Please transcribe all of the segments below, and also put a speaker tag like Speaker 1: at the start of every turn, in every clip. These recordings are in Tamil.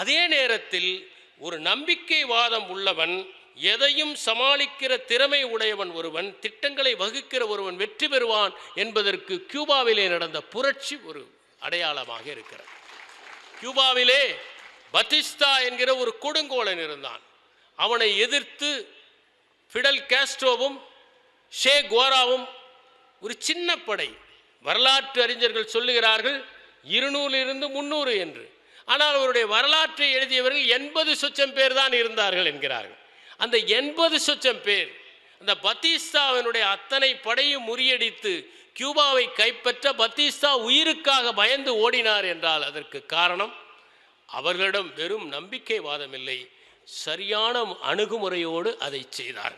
Speaker 1: அதே நேரத்தில் ஒரு நம்பிக்கைவாதம் உள்ளவன் எதையும் சமாளிக்கிற திறமை உடையவன் ஒருவன் திட்டங்களை வகுக்கிற ஒருவன் வெற்றி பெறுவான் என்பதற்கு கியூபாவிலே நடந்த புரட்சி ஒரு அடையாளமாக இருக்கிறது. கியூபாவிலே பத்திஸ்தா என்கிற ஒரு கொடுங்கோலன் இருந்தான். அவனை எதிர்த்து ஃபிடல் கேஸ்ட்ரோவும் ஷே குவாராவும் ஒரு சின்ன படை வரலாற்று அறிஞர்கள் சொல்லுகிறார்கள் இருநூறிலிருந்து முன்னூறு என்று. ஆனால் அவருடைய வரலாற்றை எழுதியவர்கள் எண்பது சொச்சம் பேர் தான் இருந்தார்கள் என்கிறார்கள். அந்த எண்பது சொச்சம் பேர் அந்த பத்திஸ்தாவினுடைய அத்தனை படையும் முறியடித்து கியூபாவை கைப்பற்ற பத்திஸ்தா உயிருக்காக பயந்து ஓடினார் என்றால் அதற்கு காரணம் அவர்களிடம் வெறும் நம்பிக்கைவாதம் இல்லை சரியான அணுகுமுறையோடு அதை செய்தார்.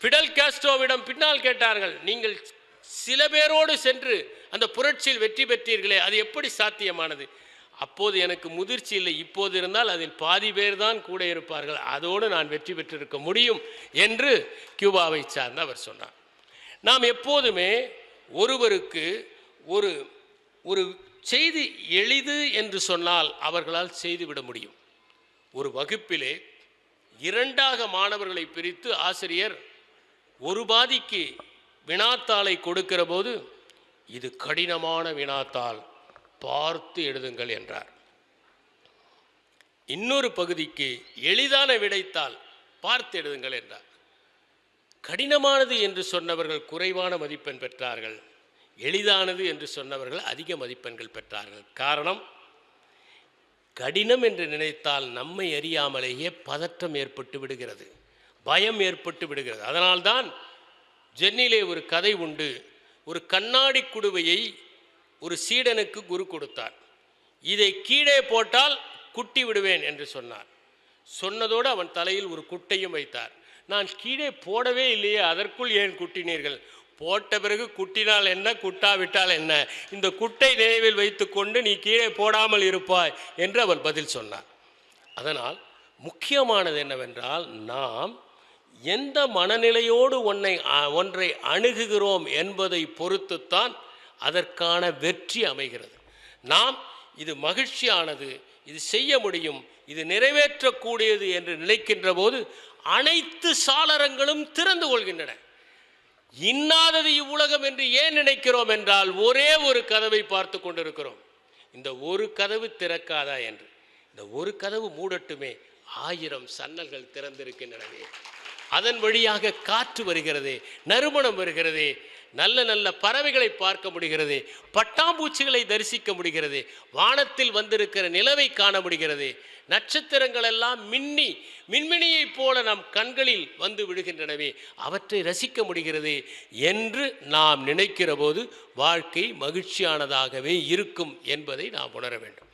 Speaker 1: பிடல் காஸ்ட்ரோவிடம் பின்னால் கேட்டார்கள் நீங்கள் சில பேரோடு சென்று அந்த புரட்சியில் வெற்றி பெற்றீர்களே அது எப்படி சாத்தியமானது? அப்போது எனக்கு முதிர்ச்சி இல்லை. இப்போது இருந்தால் அதில் பாதி பேர் தான் கூட இருப்பார்கள். அதோடு நான் வெற்றி பெற்றிருக்க முடியும் என்று கியூபாவை சார்ந்து அவர் சொன்னார். நாம் எப்போதுமே ஒருவருக்கு ஒரு ஒரு செய்தி எளிது என்று சொன்னால் அவர்களால் செய்துவிட முடியும். ஒரு வகுப்பிலே இரண்டாக மாணவர்களை பிரித்து ஆசிரியர் ஒரு பாதிக்கு வினாத்தாளை கொடுக்கிற போது இது கடினமான வினாத்தாள். பார்த்து எழுதுங்கள் என்றார். இன்னொரு பகுதிக்கு எளிதான விடைத்தால் பார்த்து எழுதுங்கள் என்றார். கடினமானது என்று சொன்னவர்கள் குறைவான மதிப்பெண் பெற்றார்கள். எளிதானது என்று சொன்னவர்கள் அதிக மதிப்பெண்கள் பெற்றார்கள். காரணம் கடினம் என்று நினைத்தால் நம்மை அறியாமலேயே பதற்றம் ஏற்பட்டு விடுகிறது. பயம் ஏற்பட்டு விடுகிறது. அதனால்தான் ஜென்னிலே ஒரு கதை உண்டு. ஒரு கண்ணாடி குடுவையை ஒரு சீடனுக்கு குரு கொடுத்தார். இதை கீழே போட்டால் குட்டி விடுவேன் என்று சொன்னார். சொன்னதோடு அவன் தலையில் ஒரு குட்டையும் வைத்தார். நான் கீழே போடவே இல்லையே அதற்குள் ஏன் குட்டினீர்கள்? போட்ட பிறகு குட்டினால் என்ன குட்டாவிட்டால் என்ன? இந்த குட்டை நினைவில் வைத்துக்கொண்டு நீ கீழே போடாமல் இருப்பாய் என்று அவன் பதில் சொன்னார். அதனால் முக்கியமானது என்னவென்றால் நாம் எந்த மனநிலையோடு ஒன்றை ஒன்றை அணுகுகிறோம் என்பதை பொறுத்துத்தான் அதற்கான வெற்றி அமைகிறது. நாம் இது மகிழ்ச்சியானது இது செய்ய முடியும் இது நிறைவேற்றக்கூடியது என்று நினைக்கின்ற போது அனைத்து சாளரங்களும் திறந்து கொள்கின்றன. இன்னாதது இவ்வுலகம் என்று ஏன் நினைக்கிறோம் என்றால் ஒரே ஒரு கதவை பார்த்து கொண்டிருக்கிறோம். இந்த ஒரு கதவு திறக்காதா என்று. இந்த ஒரு கதவு மூடட்டுமே ஆயிரம் சன்னல்கள் திறந்திருக்கின்றனவே. அதன் வழியாக காற்று வருகிறதே நறுமணம் வருகிறதே நல்ல நல்ல பறவைகளை பார்க்க முடிகிறது பட்டாம்பூச்சிகளை தரிசிக்க முடிகிறது வானத்தில் வந்திருக்கிற நிலவை காண முடிகிறது. நட்சத்திரங்கள் எல்லாம் மின்னி மின்மினியைப் போல நம் கண்களில் வந்து விடுகின்றனவே அவற்றை ரசிக்க முடிகிறது என்று நாம் நினைக்கிற போது வாழ்க்கை மகிழ்ச்சியானதாகவே இருக்கும் என்பதை நாம் உணர வேண்டும்.